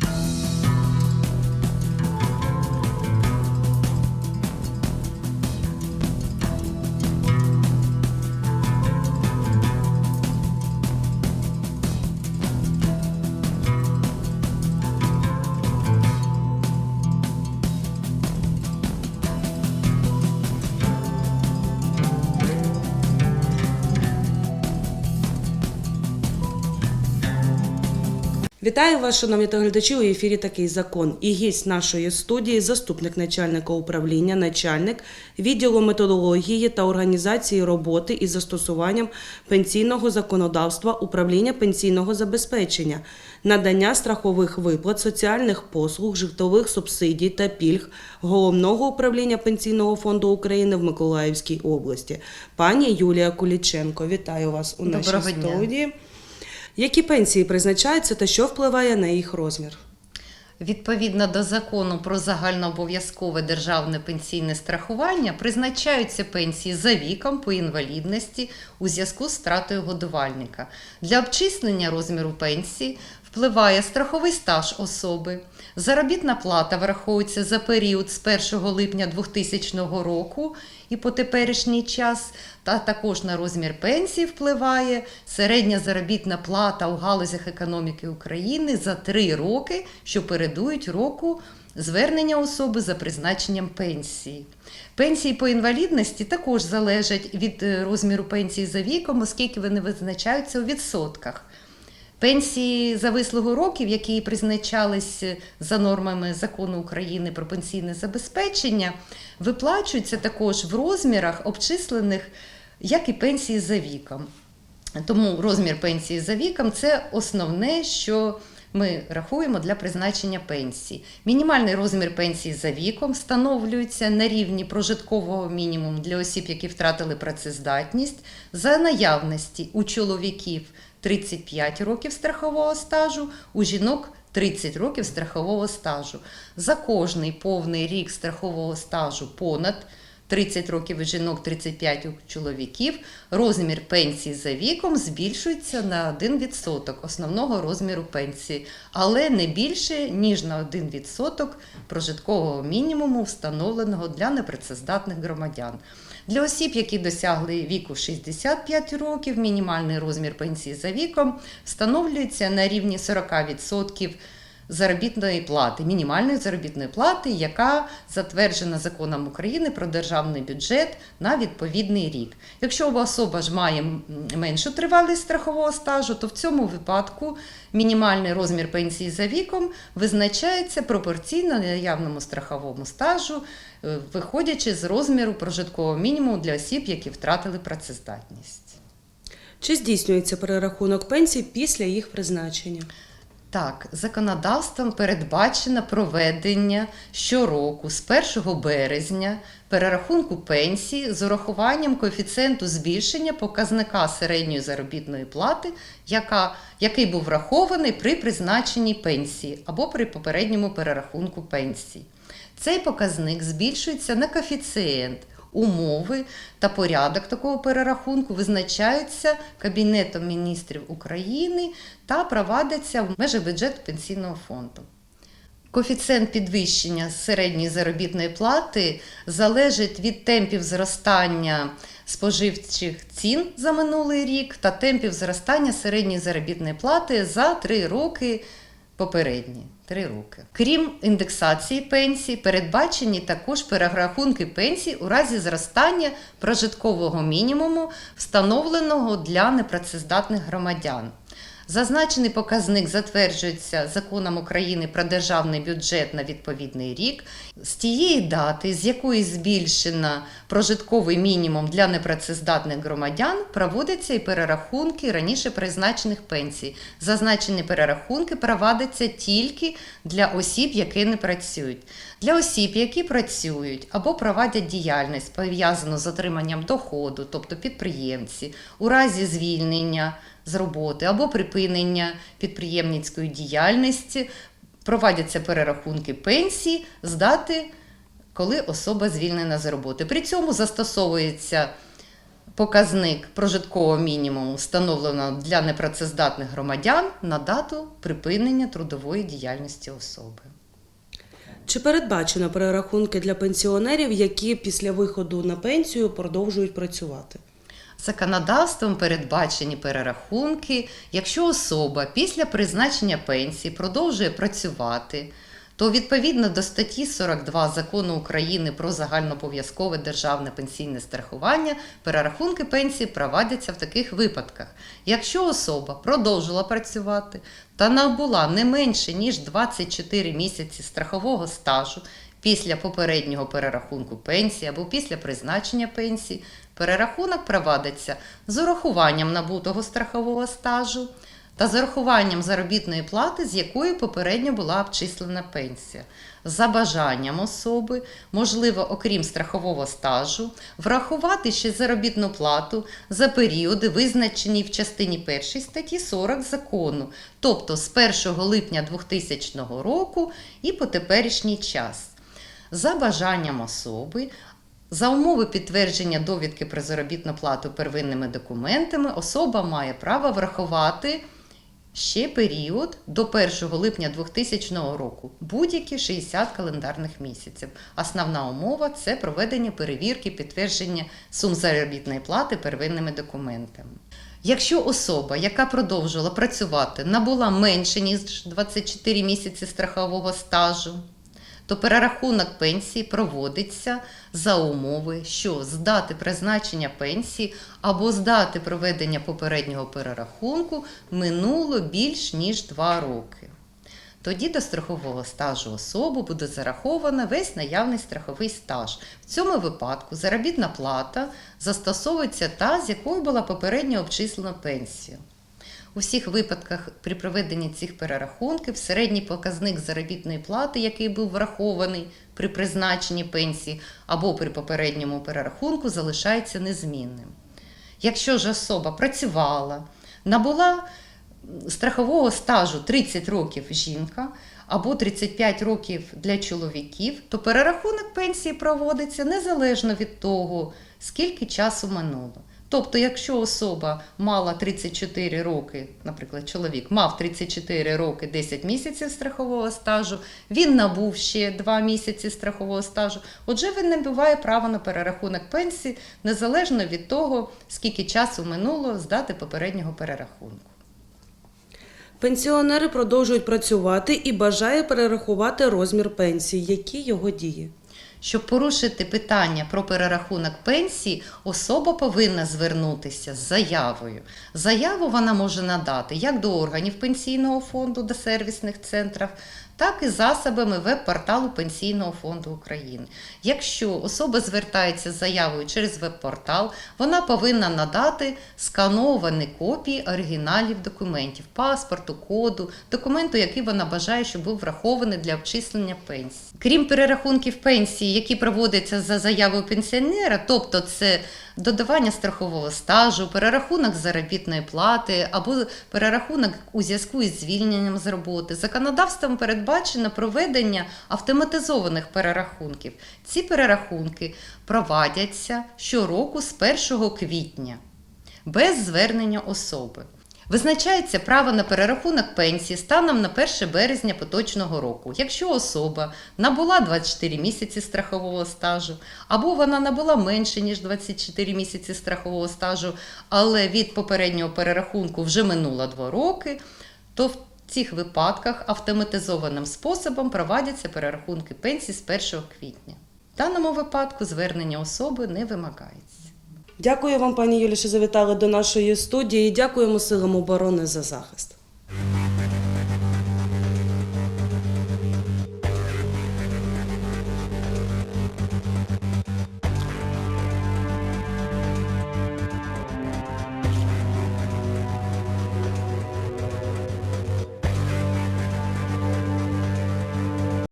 Bye. Вітаю вас, шановні телеглядачі, у ефірі такий закон. І гість нашої студії, заступник начальника управління, начальник відділу методології та організації роботи із застосуванням пенсійного законодавства управління пенсійного забезпечення, надання страхових виплат, соціальних послуг, житлових субсидій та пільг головного управління пенсійного фонду України в Миколаївській області. Пані Юлія Куліченко, вітаю вас у нашій Доброго дня. Які пенсії призначаються та що впливає на їх розмір? Відповідно до закону про загальнообов'язкове державне пенсійне страхування призначаються пенсії за віком по інвалідності у зв'язку з втратою годувальника. Для обчислення розміру пенсії впливає страховий стаж особи. Заробітна плата враховується за період з 1 липня 2000 року і по теперішній час, та також на розмір пенсії впливає середня заробітна плата у галузях економіки України за три роки, що передують року звернення особи за призначенням пенсії. Пенсії по інвалідності також залежать від е, розміру пенсії за віком, оскільки вони визначаються у відсотках. Пенсії за вислугу років, які призначались за нормами закону України про пенсійне забезпечення, виплачуються також в розмірах обчислених, як і пенсії за віком. Тому розмір пенсії за віком це основне, що ми рахуємо для призначення пенсії. Мінімальний розмір пенсії за віком встановлюється на рівні прожиткового мінімуму для осіб, які втратили працездатність, за наявності у чоловіків 35 років страхового стажу, у жінок 30 років страхового стажу. За кожний повний рік страхового стажу понад 30 років у жінок, 35 у чоловіків, розмір пенсії за віком збільшується на 1% основного розміру пенсії, але не більше, ніж на 1% прожиткового мінімуму, встановленого для непрацездатних громадян. Для осіб, які досягли віку 65 років, мінімальний розмір пенсії за віком встановлюється на рівні 40% заробітної плати, мінімальної заробітної плати, яка затверджена законом України про державний бюджет на відповідний рік. Якщо особа ж має меншу тривалість страхового стажу, то в цьому випадку мінімальний розмір пенсії за віком визначається пропорційно наявному страховому стажу, е, виходячи з розміру прожиткового мінімуму для осіб, які втратили працездатність. Чи здійснюється перерахунок пенсій після їх призначення? Так, законодавством передбачено проведення щороку з 1 березня перерахунку пенсії з урахуванням коефіцієнту збільшення показника середньої заробітної плати, яка, який був врахований при призначенні пенсії або при попередньому перерахунку пенсії. Цей показник збільшується на коефіцієнт. Умови та порядок такого перерахунку визначаються Кабінетом міністрів України та провадяться в межах бюджету пенсійного фонду. Коефіцієнт підвищення середньої заробітної плати залежить від темпів зростання споживчих цін за минулий рік та темпів зростання середньої заробітної плати за три роки попередні. Три роки. Крім індексації пенсій, передбачені також перерахунки пенсій у разі зростання прожиткового мінімуму, встановленого для непрацездатних громадян. Зазначений показник затверджується законом України про державний бюджет на відповідний рік. З тієї дати, з якої збільшено прожитковий мінімум для непрацездатних громадян, проводяться і перерахунки раніше призначених пенсій. Зазначені перерахунки проводяться тільки для осіб, які не працюють. Для осіб, які працюють або проводять діяльність, пов'язану з отриманням доходу, тобто підприємці, у разі звільнення з роботи або припинення підприємницької діяльності, проводяться перерахунки пенсії з дати, коли особа звільнена з роботи. При цьому застосовується показник прожиткового мінімуму встановлено для непрацездатних громадян на дату припинення трудової діяльності особи. Чи передбачено перерахунки для пенсіонерів, які після виходу на пенсію продовжують працювати? Законодавством передбачені перерахунки, якщо особа після призначення пенсії продовжує працювати, то відповідно до статті 42 закону України про загальнообов'язкове державне пенсійне страхування перерахунки пенсії проводяться в таких випадках. Якщо особа продовжила працювати та набула не менше ніж 24 місяці страхового стажу після попереднього перерахунку пенсії або після призначення пенсії, перерахунок проводиться з урахуванням набутого страхового стажу та з урахуванням заробітної плати, з якої попередньо була обчислена пенсія. За бажанням особи, можливо, окрім страхового стажу, врахувати ще заробітну плату за періоди, визначені в частині 1 статті 40 закону, тобто з 1 липня 2000 року і по теперішній час. За бажанням особи, за умови підтвердження довідки про заробітну плату первинними документами, особа має право врахувати ще період до 1 липня 2000 року, будь-які 60 календарних місяців. Основна умова це проведення перевірки підтвердження сум заробітної плати первинними документами. Якщо особа, яка продовжувала працювати, набула менше ніж 24 місяці страхового стажу, то перерахунок пенсії проводиться за умови, що з дати призначення пенсії або з дати проведення попереднього перерахунку минуло більш ніж 2 роки. Тоді до страхового стажу особи буде зараховано весь наявний страховий стаж. В цьому випадку заробітна плата застосовується та, з якою була попередньо обчислена пенсія. У всіх випадках при проведенні цих перерахунків середній показник заробітної плати, який був врахований при призначенні пенсії або при попередньому перерахунку, залишається незмінним. Якщо ж особа працювала, набула страхового стажу 30 років жінка або 35 років для чоловіків, то перерахунок пенсії проводиться незалежно від того, скільки часу минуло. Тобто, якщо особа мала 34 роки, наприклад, чоловік мав 34 роки 10 місяців страхового стажу, він набув ще 2 місяці страхового стажу, отже, він набуває право на перерахунок пенсії незалежно від того, скільки часу минуло з дати попереднього перерахунку. Пенсіонери продовжують працювати і бажає перерахувати розмір пенсії. Які його дії? Щоб порушити питання про перерахунок пенсії, особа повинна звернутися з заявою. Заяву вона може надати як до органів пенсійного фонду, до сервісних центрів, так і засобами веб-порталу Пенсійного фонду України. Якщо особа звертається з заявою через веб-портал, вона повинна надати скановані копії оригіналів документів, паспорту, коду, документу, який вона бажає, щоб був врахований для обчислення пенсії. Крім перерахунків пенсії, які проводяться за заявою пенсіонера, тобто це додавання страхового стажу, перерахунок заробітної плати або перерахунок у зв'язку із звільненням з роботи. Законодавством передбачено проведення автоматизованих перерахунків. Ці перерахунки провадяться щороку з 1 квітня без звернення особи. Визначається право на перерахунок пенсії станом на 1 березня поточного року, якщо особа набула 24 місяці страхового стажу, або вона набула менше ніж 24 місяці страхового стажу, але від попереднього перерахунку вже минуло 2 роки, то в цих випадках автоматизованим способом проводяться перерахунки пенсії з 1 квітня. В даному випадку звернення особи не вимагається. Дякую вам, пані Юлі, що завітали до нашої студії. Дякуємо силам оборони за захист.